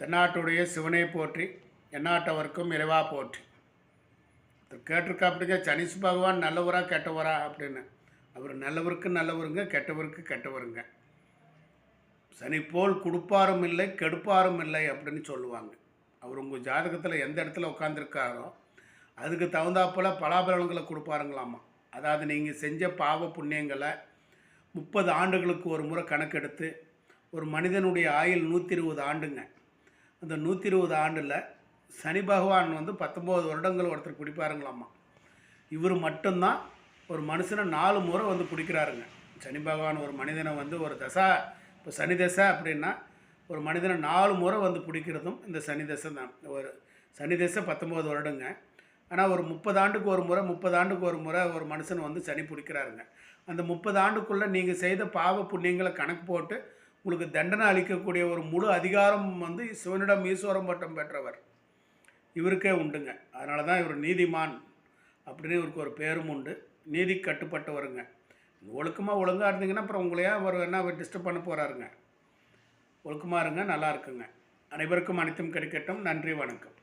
தென்னாட்டுடைய சிவனை போற்றி எந்நாட்டவர்க்கும் இறைவா போற்றி. ஒருத்தர் கேட்டிருக்கா அப்படிங்க சனீஸ் பகவான் நல்லவரா கெட்டவரா அப்படின்னு. அவர் நல்லவருக்கு நல்லவருங்க கெட்டவருக்கு கெட்டவருங்க. சனி போல் கொடுப்பாரும் இல்லை கெடுப்பாரும் இல்லை அப்படின்னு சொல்லுவாங்க. அவர் உங்கள் ஜாதகத்தில் எந்த இடத்துல உட்காந்துருக்காரோ அதுக்கு தகுந்தாப்பில் பலாபலன்களை கொடுப்பாருங்களாமா. அதாவது நீங்கள் செஞ்ச பாவ புண்ணியங்களை முப்பது ஆண்டுகளுக்கு ஒரு முறை கணக்கெடுத்து ஒரு மனிதனுடைய ஆயுள் நூற்றி இருபது ஆண்டுங்க. அந்த நூற்றி இருபது ஆண்டில் சனி பகவான் வந்து பத்தொம்போது வருடங்கள் ஒருத்தர் பிடிப்பாருங்களாம்மா இவர் மட்டும்தான் ஒரு மனுஷனை நாலு முறை வந்து பிடிக்கிறாருங்க சனி பகவான் ஒரு மனிதனை வந்து ஒரு தசா இப்போ சனி தசை அப்படின்னா ஒரு மனிதனை நாலு முறை வந்து பிடிக்கிறதும் இந்த சனி தசை தான். ஒரு சனி தசை பத்தொம்போது வருடங்க. ஆனால் ஒரு முப்பது ஆண்டுக்கு ஒரு முறை முப்பது ஆண்டுக்கு ஒரு முறை ஒரு மனுஷன் வந்து சனி பிடிக்கிறாருங்க. அந்த முப்பது ஆண்டுக்குள்ளே நீங்கள் செய்த பாவ புண்ணியங்களை கணக்கு போட்டு உங்களுக்கு தண்டனை அளிக்கக்கூடிய ஒரு முழு அதிகாரம் வந்து சிவனிடம் ஈஸ்வரம் பட்டம் பெற்றவர். இவருக்கே உண்டுங்க. அதனால தான் இவர் நீதிமான் அப்படின்னு இவருக்கு ஒரு பேரும் உண்டு. நீதி கட்டுப்பட்டவருங்க. ஒழுக்கமாக ஒழுங்காக இருந்தீங்கன்னா அப்புறம் உங்களையா அவர் என்ன டிஸ்டர்ப் பண்ண போகிறாருங்க ஒழுக்கமாக இருங்க நல்லா இருக்குங்க. அனைவருக்கும் அனைத்தும் கிடைக்கட்டும். நன்றி வணக்கம்.